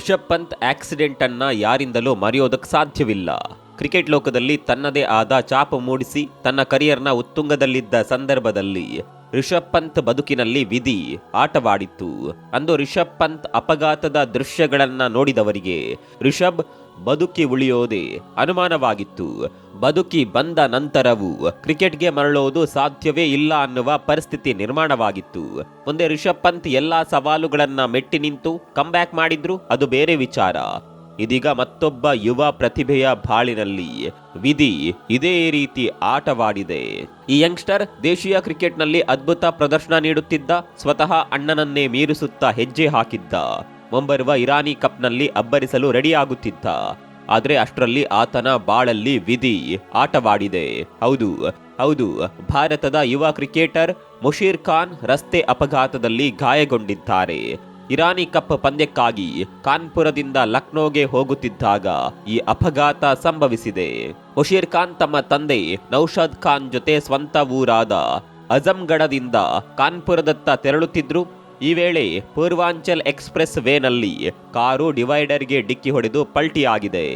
Rishabh Pant accident ಅನ್ನ ಯಾರಿಂದಲೂ ಮರೆಯೋದಕ್ಕೆ ಸಾಧ್ಯವಿಲ್ಲ. ಕ್ರಿಕೆಟ್ ಲೋಕದಲ್ಲಿ ತನ್ನದೇ ಆದ ಚಾಪು ಮೂಡಿಸಿ ತನ್ನ ಕರಿಯರ್ನ ಉತ್ತುಂಗದಲ್ಲಿದ್ದ ಸಂದರ್ಭದಲ್ಲಿ ರಿಷಬ್ ಪಂತ್ ಬದುಕಿನಲ್ಲಿ ವಿಧಿ ಆಟವಾಡಿತ್ತು. ಅಂದು ರಿಷಬ್ ಪಂತ್ ಅಪಘಾತದ ದೃಶ್ಯಗಳನ್ನು ನೋಡಿದವರಿಗೆ ರಿಷಬ್ ಬದುಕಿ ಉಳಿಯೋದೇ ಅನುಮಾನವಾಗಿತ್ತು. ಬದುಕಿ ಬಂದ ನಂತರವೂ ಕ್ರಿಕೆಟ್ಗೆ ಮರಳೋದು ಸಾಧ್ಯವೇ ಇಲ್ಲ ಅನ್ನುವ ಪರಿಸ್ಥಿತಿ ನಿರ್ಮಾಣವಾಗಿತ್ತು. ಮುಂದೆ ರಿಷಬ್ ಪಂತ್ ಎಲ್ಲಾ ಸವಾಲುಗಳನ್ನ ಮೆಟ್ಟಿ ನಿಂತು ಕಂಬ್ಯಾಕ್ ಮಾಡಿದ್ರು, ಅದು ಬೇರೆ ವಿಚಾರ. ಇದೀಗ ಮತ್ತೊಬ್ಬ ಯುವ ಪ್ರತಿಭೆಯ ಬಾಳಿನಲ್ಲಿ ವಿಧಿ ಇದೇ ರೀತಿ ಆಟವಾಡಿದೆ. ಈ ಯಂಗ್ಸ್ಟರ್ ದೇಶೀಯ ಕ್ರಿಕೆಟ್ನಲ್ಲಿ ಅದ್ಭುತ ಪ್ರದರ್ಶನ ನೀಡುತ್ತಿದ್ದ, ಸ್ವತಃ ಅಣ್ಣನನ್ನೇ ಮೀರಿಸುತ್ತಾ ಹೆಜ್ಜೆ ಹಾಕಿದ್ದ. ಮುಂಬರುವ ಇರಾನಿ ಕಪ್ನಲ್ಲಿ ಅಬ್ಬರಿಸಲು ರೆಡಿಯಾಗುತ್ತಿದ್ದ. ಆದರೆ ಅಷ್ಟರಲ್ಲಿ ಆತನ ಬಾಳಲ್ಲಿ ವಿಧಿ ಆಟವಾಡಿದೆ. ಹೌದು ಹೌದು, ಭಾರತದ ಯುವ ಕ್ರಿಕೆಟರ್ ಮುಷೀರ್ ಖಾನ್ ರಸ್ತೆ ಅಪಘಾತದಲ್ಲಿ ಗಾಯಗೊಂಡಿದ್ದಾರೆ. ಇರಾನಿ ಕಪ್ ಪಂದ್ಯಕ್ಕಾಗಿ ಕಾನ್ಪುರದಿಂದ ಲಕ್ನೋಗೆ ಹೋಗುತ್ತಿದ್ದಾಗ ಈ ಅಪಘಾತ ಸಂಭವಿಸಿದೆ. ಮುಷೀರ್ ಖಾನ್ ತಮ್ಮ ತಂದೆ ನೌಷಾದ್ ಖಾನ್ ಜೊತೆ ಸ್ವಂತ ಊರಾದ ಅಜಂಗಢದಿಂದ ಕಾನ್ಪುರದತ್ತ ತೆರಳುತ್ತಿದ್ರು. ಈ ವೇಳೆ ಪೂರ್ವಾಂಚಲ್ ಎಕ್ಸ್ಪ್ರೆಸ್ ವೇನಲ್ಲಿ ಕಾರು ಡಿವೈಡರ್ಗೆ ಡಿಕ್ಕಿ ಹೊಡೆದು ಪಲ್ಟಿಯಾಗಿದೆ.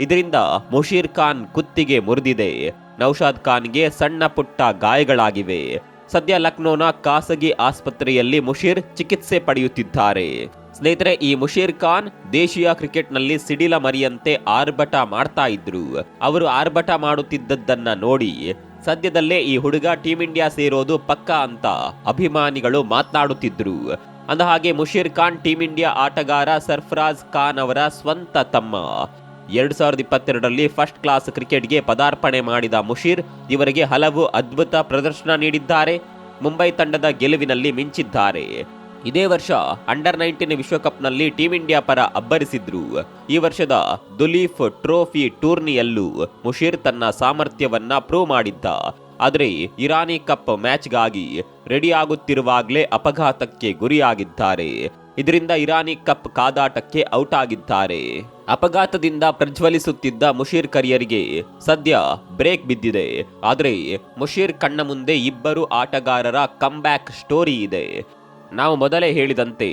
ಇದರಿಂದ ಮುಷೀರ್ ಖಾನ್ ಕುತ್ತಿಗೆ ಮುರಿದಿದೆ. ನೌಷಾದ್ ಖಾನ್ಗೆ ಸಣ್ಣ ಪುಟ್ಟ ಗಾಯಗಳಾಗಿವೆ. ಸದ್ಯ ಲಕ್ನೋನ ಖಾಸಗಿ ಆಸ್ಪತ್ರೆಯಲ್ಲಿ ಮುಷೀರ್ ಚಿಕಿತ್ಸೆ ಪಡೆಯುತ್ತಿದ್ದಾರೆ. ಸ್ನೇಹಿತರೆ, ಈ ಮುಷೀರ್ ಖಾನ್ ದೇಶೀಯ ಕ್ರಿಕೆಟ್ನಲ್ಲಿ ಸಿಡಿಲ ಮರಿಯಂತೆ ಆರ್ಭಟ ಮಾಡ್ತಾ ಇದ್ರು. ಅವರು ಆರ್ಭಟ ಮಾಡುತ್ತಿದ್ದದ್ದನ್ನ ನೋಡಿ ಸದ್ಯದಲ್ಲೇ ಈ ಹುಡುಗ ಟೀಂ ಇಂಡಿಯಾ ಸೇರೋದು ಪಕ್ಕ ಅಂತ ಅಭಿಮಾನಿಗಳು ಮಾತನಾಡುತ್ತಿದ್ರು. ಅಂದ ಹಾಗೆ ಮುಷೀರ್ ಖಾನ್ ಟೀಂ ಇಂಡಿಯಾ ಆಟಗಾರ ಸರ್ಫರಾಜ್ ಖಾನ್ ಅವರ ಸ್ವಂತ ತಮ್ಮ. ಎರಡು ಸಾವಿರದ ಇಪ್ಪತ್ತೆರಡರಲ್ಲಿ ಫಸ್ಟ್ ಕ್ಲಾಸ್ ಕ್ರಿಕೆಟ್ಗೆ ಪದಾರ್ಪಣೆ ಮಾಡಿದ ಮುಷೀರ್ ಇವರಿಗೆ ಹಲವು ಅದ್ಭುತ ಪ್ರದರ್ಶನ ನೀಡಿದ್ದಾರೆ. ಮುಂಬೈ ತಂಡದ ಗೆಲುವಿನಲ್ಲಿ ಮಿಂಚಿದ್ದಾರೆ. ಇದೇ ವರ್ಷ ಅಂಡರ್ ನೈನ್ಟೀನ್ ವಿಶ್ವಕಪ್ನಲ್ಲಿ ಟೀಂ ಇಂಡಿಯಾ ಪರ ಅಬ್ಬರಿಸಿದ್ರು. ಈ ವರ್ಷದ ದುಲೀಫ್ ಟ್ರೋಫಿ ಟೂರ್ನಿಯಲ್ಲೂ ಮುಷೀರ್ ತನ್ನ ಸಾಮರ್ಥ್ಯವನ್ನ ಪ್ರೂವ್ ಮಾಡಿದ್ದ. ಆದರೆ ಇರಾನಿ ಕಪ್ ಮ್ಯಾಚ್ಗಾಗಿ ರೆಡಿ ಆಗುತ್ತಿರುವಾಗಲೇ ಅಪಘಾತಕ್ಕೆ ಗುರಿಯಾಗಿದ್ದಾರೆ. ಇದರಿಂದ ಇರಾನಿ ಕಪ್ ಕಾದಾಟಕ್ಕೆ ಔಟ್ ಆಗಿದ್ದಾರೆ. ಅಪಘಾತದಿಂದ ಪ್ರಜ್ವಲಿಸುತ್ತಿದ್ದ ಮುಷೀರ್ ಕರಿಯರ್ಗೆ ಸದ್ಯ ಬ್ರೇಕ್ ಬಿದ್ದಿದೆ. ಆದರೆ ಮುಷೀರ್ ಕಣ್ಣ ಮುಂದೆ ಇಬ್ಬರು ಆಟಗಾರರ ಕಮ್ಬ್ಯಾಕ್ ಸ್ಟೋರಿ ಇದೆ. ನಾವು ಮೊದಲೇ ಹೇಳಿದಂತೆ,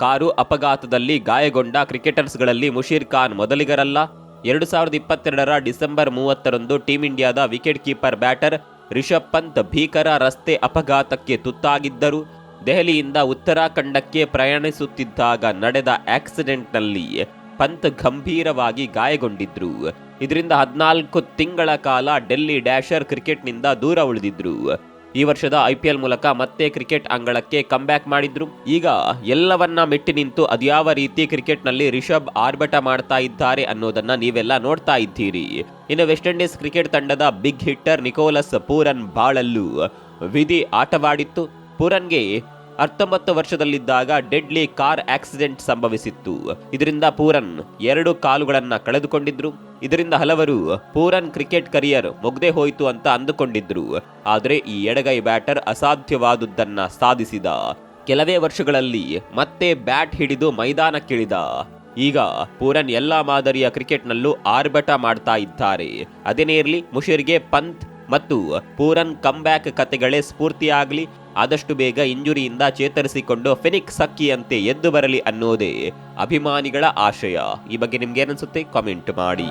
ಕಾರು ಅಪಘಾತದಲ್ಲಿ ಗಾಯಗೊಂಡ ಕ್ರಿಕೆಟರ್ಸ್ಗಳಲ್ಲಿ ಮುಷೀರ್ ಖಾನ್ ಮೊದಲಿಗರಲ್ಲ. ಎರಡು ಸಾವಿರದ ಇಪ್ಪತ್ತೆರಡರ ಡಿಸೆಂಬರ್ ಮೂವತ್ತರಂದು ಟೀಂ ಇಂಡಿಯಾದ wicket keeper batter Rishabh Pant ಭೀಕರ ರಸ್ತೆ ಅಪಘಾತಕ್ಕೆ ತುತ್ತಾಗಿದ್ದರು. ದೆಹಲಿಯಿಂದ ಉತ್ತರಾಖಂಡಕ್ಕೆ ಪ್ರಯಾಣಿಸುತ್ತಿದ್ದಾಗ ನಡೆದ ಆಕ್ಸಿಡೆಂಟ್ನಲ್ಲಿ ಪಂತ್ ಗಂಭೀರವಾಗಿ ಗಾಯಗೊಂಡಿದ್ರು. ಇದರಿಂದ ಹದಿನಾಲ್ಕು ತಿಂಗಳ ಕಾಲ ಡೆಲ್ಲಿ ಡ್ಯಾಶರ್ ಕ್ರಿಕೆಟ್ನಿಂದ ದೂರ ಉಳಿದಿದ್ರು. ಈ ವರ್ಷದ ಐ ಪಿ ಎಲ್ ಮೂಲಕ ಮತ್ತೆ ಕ್ರಿಕೆಟ್ ಅಂಗಳಕ್ಕೆ ಕಂಬ್ಯಾಕ್ ಮಾಡಿದ್ರು. ಈಗ ಎಲ್ಲವನ್ನ ಮೆಟ್ಟಿ ನಿಂತು ಅದ್ಯಾವ ರೀತಿ ಕ್ರಿಕೆಟ್ನಲ್ಲಿ ರಿಷಬ್ ಆರ್ಭಟ ಮಾಡ್ತಾ ಇದ್ದಾರೆ ಅನ್ನೋದನ್ನ ನೀವೆಲ್ಲ ನೋಡ್ತಾ ಇದ್ದೀರಿ. ಇನ್ನು ವೆಸ್ಟ್ ಇಂಡೀಸ್ ಕ್ರಿಕೆಟ್ ತಂಡದ ಬಿಗ್ ಹಿಟ್ಟರ್ ನಿಕೋಲಸ್ ಪೂರನ್ ಬಾಳಲ್ಲೂ ವಿಧಿ ಆಟವಾಡಿತ್ತು. ಪೂರನ್ಗೆ ಹತ್ತೊಂಬತ್ತು ವರ್ಷದಲ್ಲಿದ್ದಾಗ ಡೆಡ್ಲಿ ಕಾರ್ ಆಕ್ಸಿಡೆಂಟ್ ಸಂಭವಿಸಿತ್ತು. ಇದರಿಂದ ಪೂರನ್ ಎರಡು ಕಾಲುಗಳನ್ನ ಕಳೆದುಕೊಂಡಿದ್ರು. ಇದರಿಂದ ಹಲವರು ಪೂರನ್ ಕ್ರಿಕೆಟ್ ಕರಿಯರ್ ಮುಗ್ದೇ ಹೋಯಿತು ಅಂತ ಅಂದುಕೊಂಡಿದ್ರು. ಆದರೆ ಈ ಎಡಗೈ ಬ್ಯಾಟರ್ ಅಸಾಧ್ಯವಾದುದನ್ನ ಸಾಧಿಸಿದ. ಕೆಲವೇ ವರ್ಷಗಳಲ್ಲಿ ಮತ್ತೆ ಬ್ಯಾಟ್ ಹಿಡಿದು ಮೈದಾನಕ್ಕಿಳಿದ. ಈಗ ಪೂರನ್ ಎಲ್ಲಾ ಮಾದರಿಯ ಕ್ರಿಕೆಟ್ನಲ್ಲೂ ಆರ್ಭಟ ಮಾಡ್ತಾ ಇದ್ದಾರೆ. ಅದೇನೇ ಇರಲಿ, ಮುಷಿರ್ಗೆ ಪಂತ್ ಮತ್ತು ಪೂರನ್ ಕಂಬ್ಯಾಕ್ ಕತೆಗಳೇ ಸ್ಫೂರ್ತಿಯಾಗಲಿ, ಆದಷ್ಟು ಬೇಗ ಇಂಜುರಿಯಿಂದ ಚೇತರಿಸಿಕೊಂಡು ಫೆನಿಕ್ ಸಕ್ಕಿಯಂತೆ ಎದ್ದು ಬರಲಿ ಅನ್ನೋದೇ ಅಭಿಮಾನಿಗಳ ಆಶಯ. ಈ ಬಗ್ಗೆ ನಿಮ್ಗೆ ಏನನ್ಸುತ್ತೆ ಕಾಮೆಂಟ್ ಮಾಡಿ.